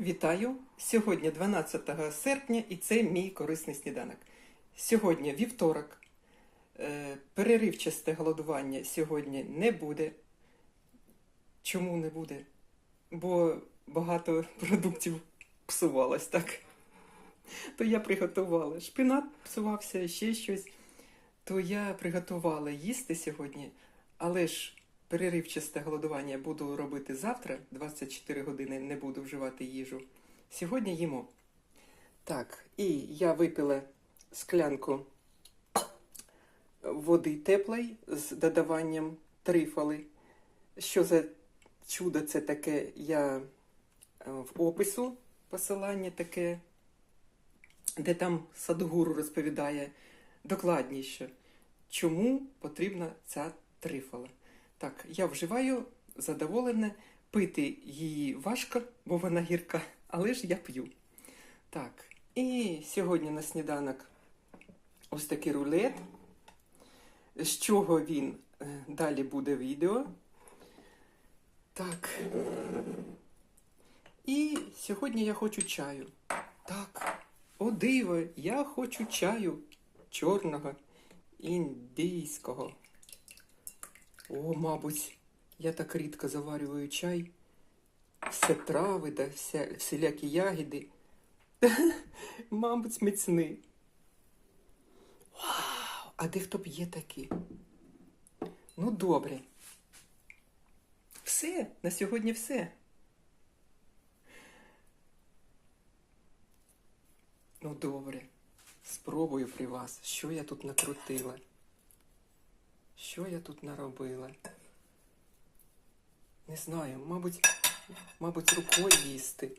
Вітаю! Сьогодні 12 серпня і це мій корисний сніданок. Сьогодні вівторок. Е, Переривчасте голодування сьогодні не буде. Чому не буде? Бо багато продуктів псувалось, так? То я приготувала. Шпинат псувався, ще щось. То я приготувала їсти сьогодні, але ж переривчасте голодування буду робити завтра, 24 години не буду вживати їжу. Сьогодні їмо. Так, і я випила склянку води теплої з додаванням трифали. Що за чудо це таке? Я е, в опису посилання таке, де там Садгуру розповідає докладніше, чому потрібна ця трифала. Так, я вживаю задоволене, пити її важко, бо вона гірка, але ж я п'ю. Так, і сьогодні на сніданок ось такий рулет. З чого він Е, далі буде відео. Так. І сьогодні я хочу чаю. Так, о диво, я хочу чаю чорного, індійського. О, мабуть, я так рідко заварюю чай. Все трави да вся, всілякі ягіди. Мабуть, міцний. Вау! А дехто п'є такі? Ну, добре. Все, на сьогодні все. Ну, добре. Спробую при вас, що я тут накрутила. Що я тут наробила? Не знаю, мабуть, мабуть, рукою їсти.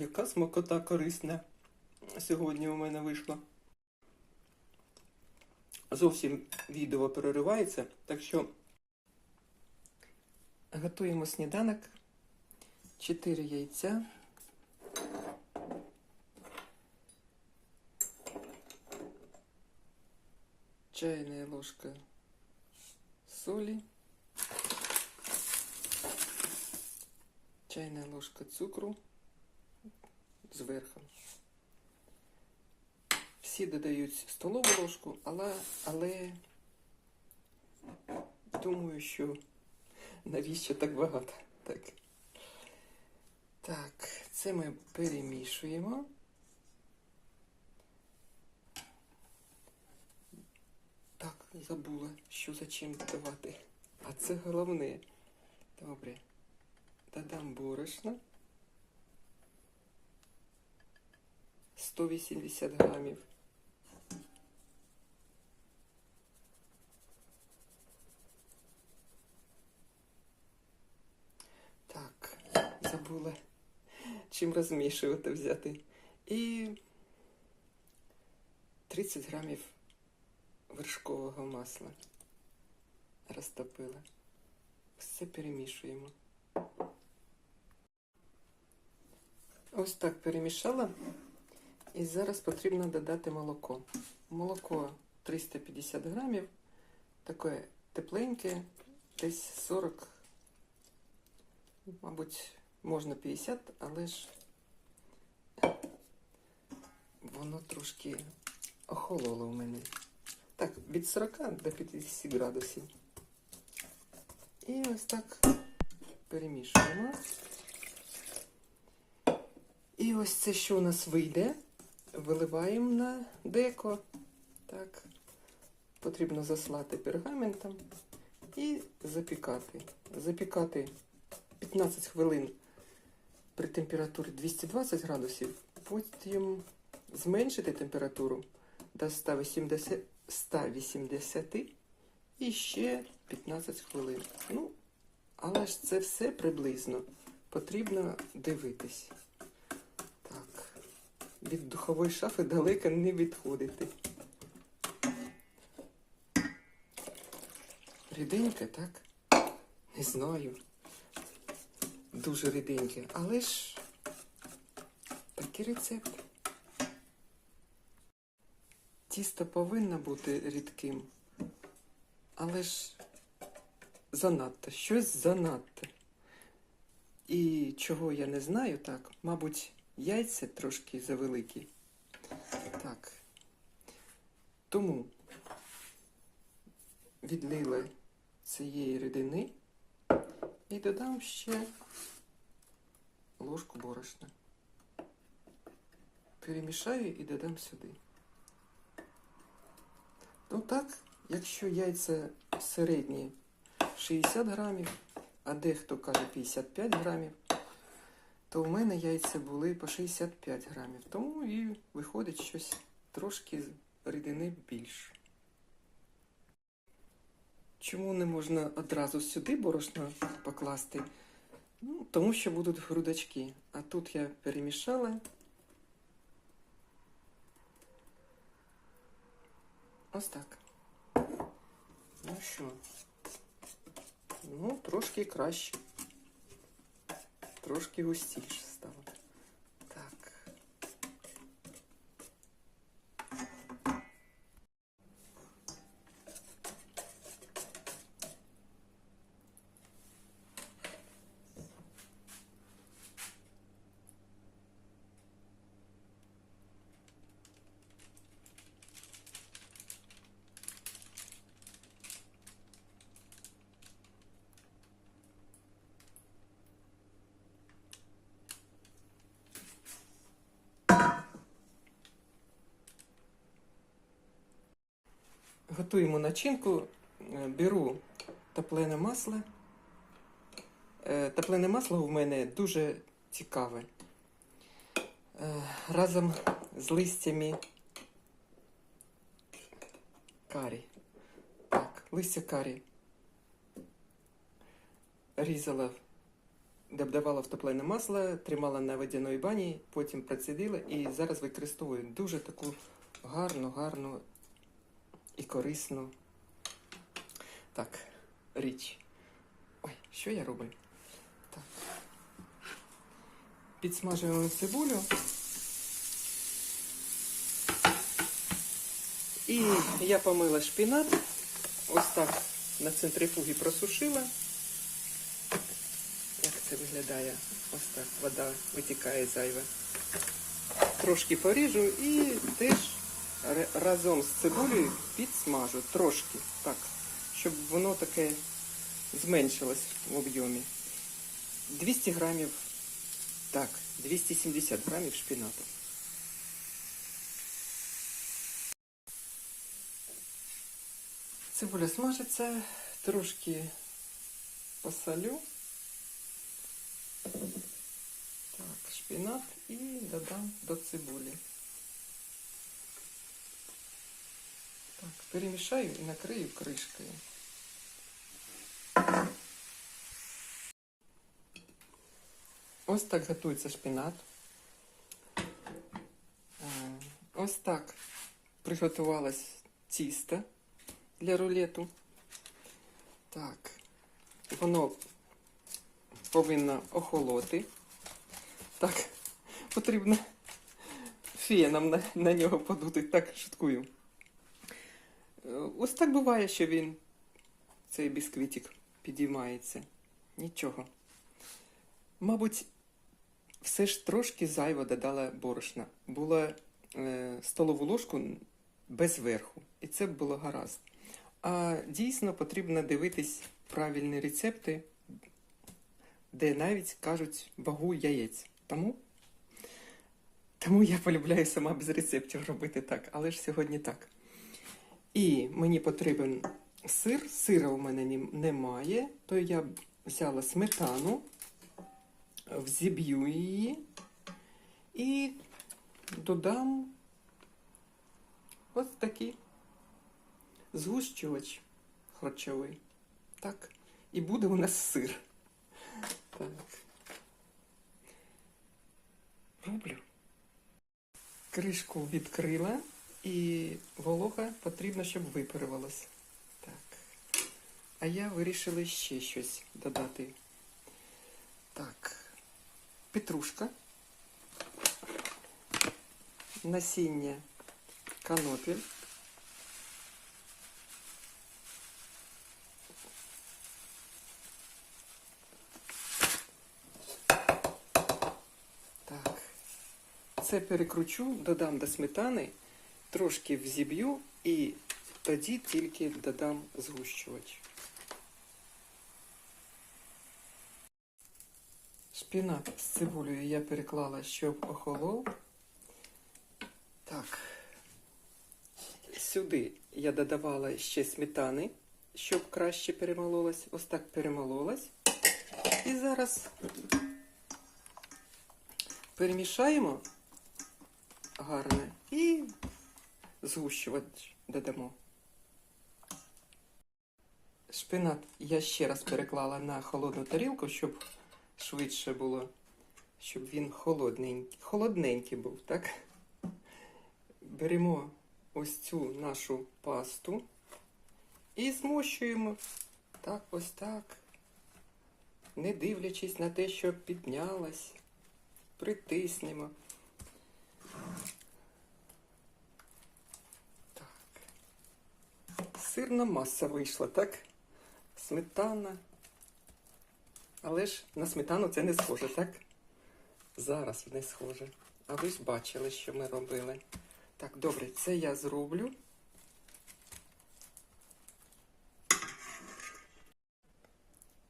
Яка смакота корисна сьогодні у мене вийшла. Зовсім відео переривається, так що готуємо сніданок. 4 яйця. Чайная ложка соли, чайная ложка цукру зверху. Всі додають столову ложку, але, але думаю, що навіщо так багато. Так. Так, це ми перемішуємо. Так, забула, що за чим додавати. А це головне. Добре. Додам борошно. 180 грамів. Так, забула, чим розмішувати взяти. І 30 грамів вершкового масла розтопила. Все перемішуємо. Ось так перемішала. І зараз потрібно додати молоко. Молоко 350 грамів, таке тепленьке, десь 40, мабуть, можна 50, але ж воно трошки охололо у мене. Так, від 40 до 50 градусів. І ось так перемішуємо. І ось це, що у нас вийде, виливаємо на деко. Так, потрібно заслати пергаментом і запікати. Запікати 15 хвилин при температурі 220 градусів, потім зменшити температуру до 180, 180 і ще 15 хвилин. Ну, але ж це все приблизно потрібно дивитись. Так, від духової шафи далеко не відходити. Ріденьке, так? Не знаю. Дуже ріденьке, але ж такий рецепт. Тісто повинно бути рідким, Але ж занадто, щось занадто. І чого я не знаю, так, мабуть, яйця трошки завеликі. Так. Тому відлила цієї рідини і додам ще ложку борошна. Перемішаю і додам сюди. Ну так, якщо яйця середні 60 грамів, а дехто каже 55 грамів, то в мене яйця були по 65 грамів. Тому і виходить щось трошки рідини більше. Чому не можна одразу сюди борошно покласти? Ну, тому що будуть грудочки. А тут я перемішала. Ось так. Ну що? Ну, трошки краще. Трошки густіше стало. Так. Готуємо начинку. Е, Беру топлене масло. Е, Топлене масло в мене дуже цікаве. Е, Разом з листями карі. Так, листя карі. Різала, додавала в топлене масло, тримала на водяної бані, потім процідила і зараз використовую дуже таку гарну, гарну і корисну. Так, річ. Ой, що я роблю? Так. Підсмажуємо цибулю. І я помила шпінат. Ось так на центрифугі просушила. Як це виглядає? Ось так вода витікає зайва. Трошки поріжу і теж разом з цибулею підсмажу трошки, так, щоб воно таке зменшилось в об'ємі. 200 грамів, так, 270 грамів шпінату. Цибуля смажиться, трошки посолю. Так, шпінат і додам до цибулі. Так, перемішаю і накрию кришкою. Ось так готується шпінат. Е, Ось так приготувалось тісто для рулету. Так, воно повинно охолоти. Так, потрібно феном на, на нього подути. Так, шуткую. Е, Ось так буває, що він, цей бісквітик, підіймається. Нічого. Мабуть, все ж трошки зайво додала борошна. Була е, столову ложку без верху. І це було гаразд. А дійсно потрібно дивитись правильні рецепти, де навіть кажуть вагу яєць. Тому, тому я полюбляю сама без рецептів робити так, але ж сьогодні так. І мені потрібен сир. Сира у мене немає, то я взяла сметану, взіб'ю її і додам ось такий згущувач харчовий. Так. І буде у нас сир. Так. Роблю. Кришку відкрила і волога потрібно, щоб випарувалась. Так. А я вирішила ще щось додати. Так, петрушка, насіння канопель. Так, це перекручу, додам до сметани трошки взіб'ю і тоді тільки додам згущувач. Шпінат з цибулею я переклала, щоб охолов. Так. Сюди я додавала ще сметани, щоб краще перемололась. Ось так перемололась. І зараз перемішаємо гарно і згущувач додамо. Шпинат я ще раз переклала на холодну тарілку, щоб швидше було, щоб він холодненький, холодненький був, так? Беремо ось цю нашу пасту і змощуємо так, ось так, не дивлячись на те, що піднялась, притиснемо. Так. Сирна маса вийшла, так? Сметана. Але ж на сметану це не схоже, так? Зараз не схоже. А ви ж бачили, що ми робили. Так, добре, це я зроблю.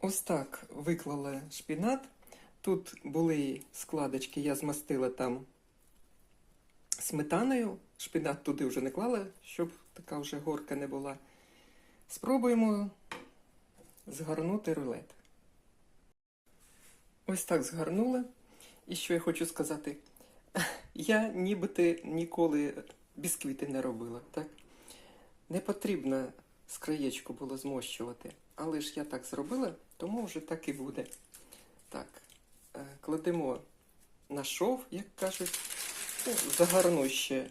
Ось так виклала шпінат. Тут були складочки, я змастила там сметаною. Шпінат туди вже не клала, щоб така вже горка не була. Спробуємо згорнути рулет. Ось так згорнула. І що я хочу сказати? Я нібито ніколи бісквіти не робила, так? Не потрібно з краєчку було змощувати. Але ж я так зробила, тому вже так і буде. Так, е, кладемо на шов, як кажуть, ну, загорну ще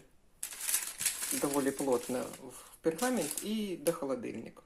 доволі плотно в пергамент і до холодильника.